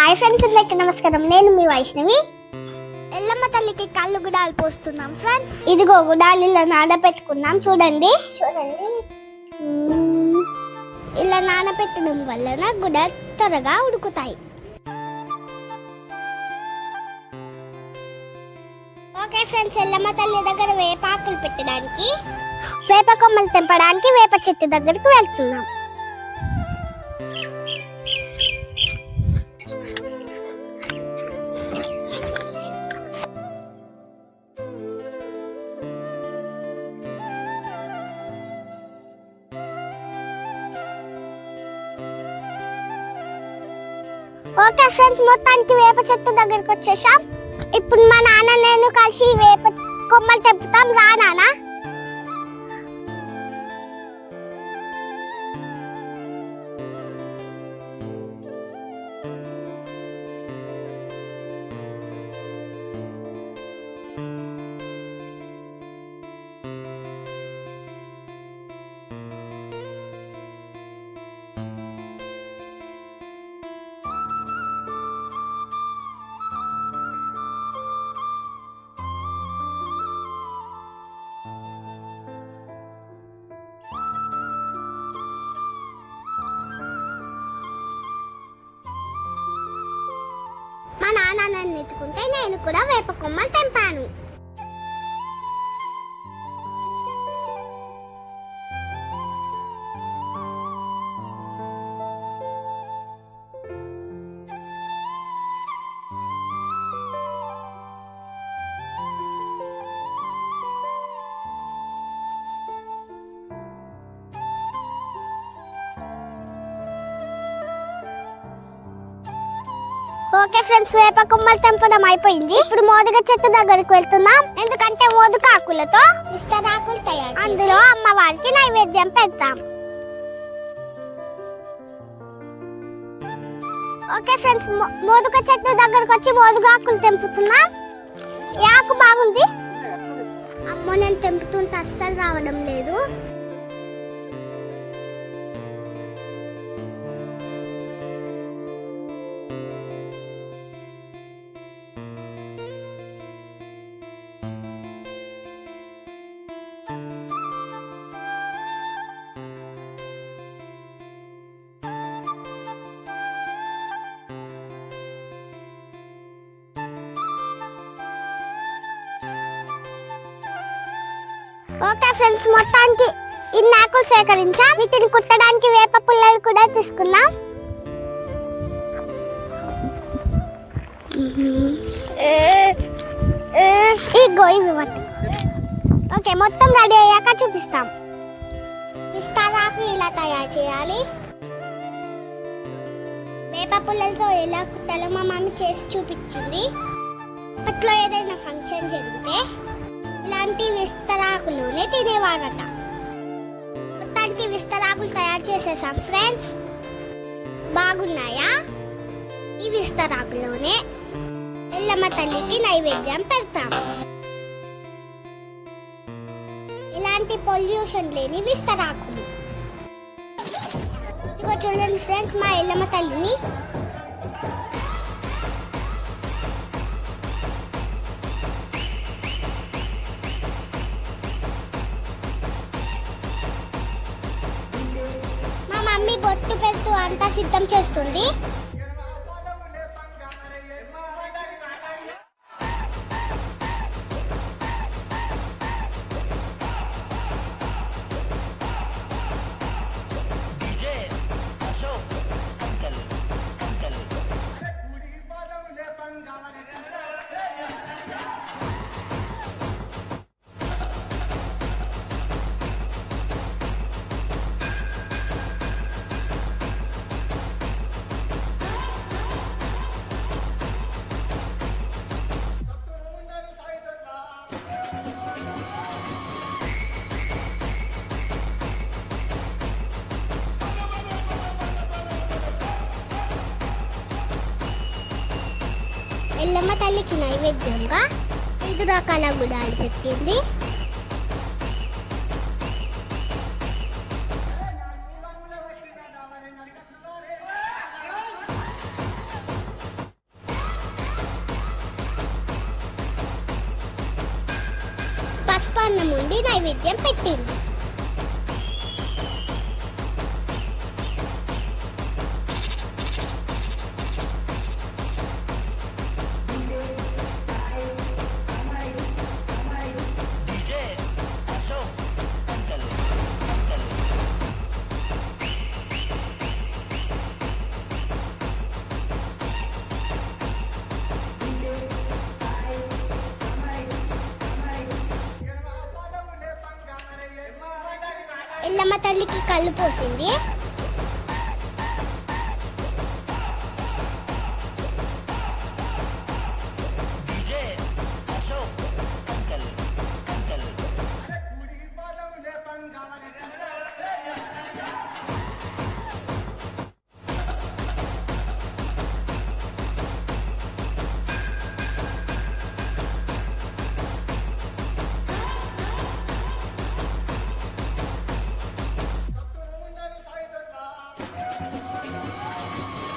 Hi friends అందరికీ నమస్కారం. నేను మీ వైష్ణవి. ఎల్లమ్మ తల్లికి కళ్ళు గుడాలు పోస్తున్నాం ఫ్రెండ్స్. ఇదిగో గుడాలు ఇలా నానబెట్టుకున్నాం చూడండి. చూడండి. ఇలా నానబెట్టడం వలన గుడాలు త్వరగా ఉడుకుతాయి. ఓకే ఫ్రెండ్స్ ఎల్లమ్మ తల్లి దగ్గర వేపాకులు పెట్టడానికి వేప కొమ్మలు తెంపడానికి వేప చెట్టు దగ్గరికి వెళ్తున్నాం. ఓకే ఫ్రెండ్స్ మొత్తానికి వేప చెట్టు దగ్గరికి వచ్చేసాం. ఇప్పుడు మా నాన్న నేను కలిసి వేప కొమ్మలు తెంపుతాం. రా నానా పట్టుకుంటే నేను కూడా వేప కొమ్మలు తెంపాను. ఓకే ఫ్రెండ్స్ వేప కొమ్మలు తెంపడం అయిపోయింది. ఇప్పుడు మోదుగ చెట్టు దగ్గరికి వెళ్తున్నాం. ఎందుకంటే మోదుగ ఆకులతో విస్తరాకులు తయారు అందులో అమ్మవారికి నైవేద్యం పెడతాం. ఓకే ఫ్రెండ్స్ మో- మోదుగ చెట్టు దగ్గరకు వచ్చి మోదుగ ఆకులు తెంపుతున్నాం. ఈ ఆకు బాగుంది. అమ్మో నేను తెంపుతుంటే అస్సలు రావడం లేదు. ఓకే ఫ్రెండ్స్ మొత్తానికి ఇన్ని ఆకులు సేకరించాం. వీటిని కుట్టడానికి వేప పుల్లలు కూడా తీసుకున్నాం. ఈ గోయి ఓకే మొత్తం రెడీ అయ్యాక చూపిస్తాం. విస్తారాకు ఇలా తయారు చేయాలి. వేప పుల్లలతో ఎలా కుట్టాలో మా మమ్మీ చేసి చూపించింది. అప్పట్లో ఏదైనా ఫంక్షన్ జరిగితే ఇలాంటి విస్తరాకులోనే తినేవారట. మొత్తానికి విస్తరాకులు తయారు చేసేసాం ఫ్రెండ్స్ బాగున్నాయా? ఈ విస్తరాకులోనే ఎల్లమ్మ తల్లికి నైవేద్యం పెడతాం. ఇలాంటి పొల్యూషన్ లేని విస్తరాకులు. ఇదిగో చూడండి ఫ్రెండ్స్ మా ఎల్లమ్మ తల్లిని. మమ్మీ బొట్టు పెడుతూ అంతా సిద్ధం చేస్తుంది. ఎల్లమ్మ తల్లికి నైవేద్యంగా ఐదు రకాల గుడాలు పెట్టింది పసుపన్నం ఉండి నైవేద్యం పెట్టింది. ఎల్లమ్మ తల్లికి కళ్ళు పోసింది. やった!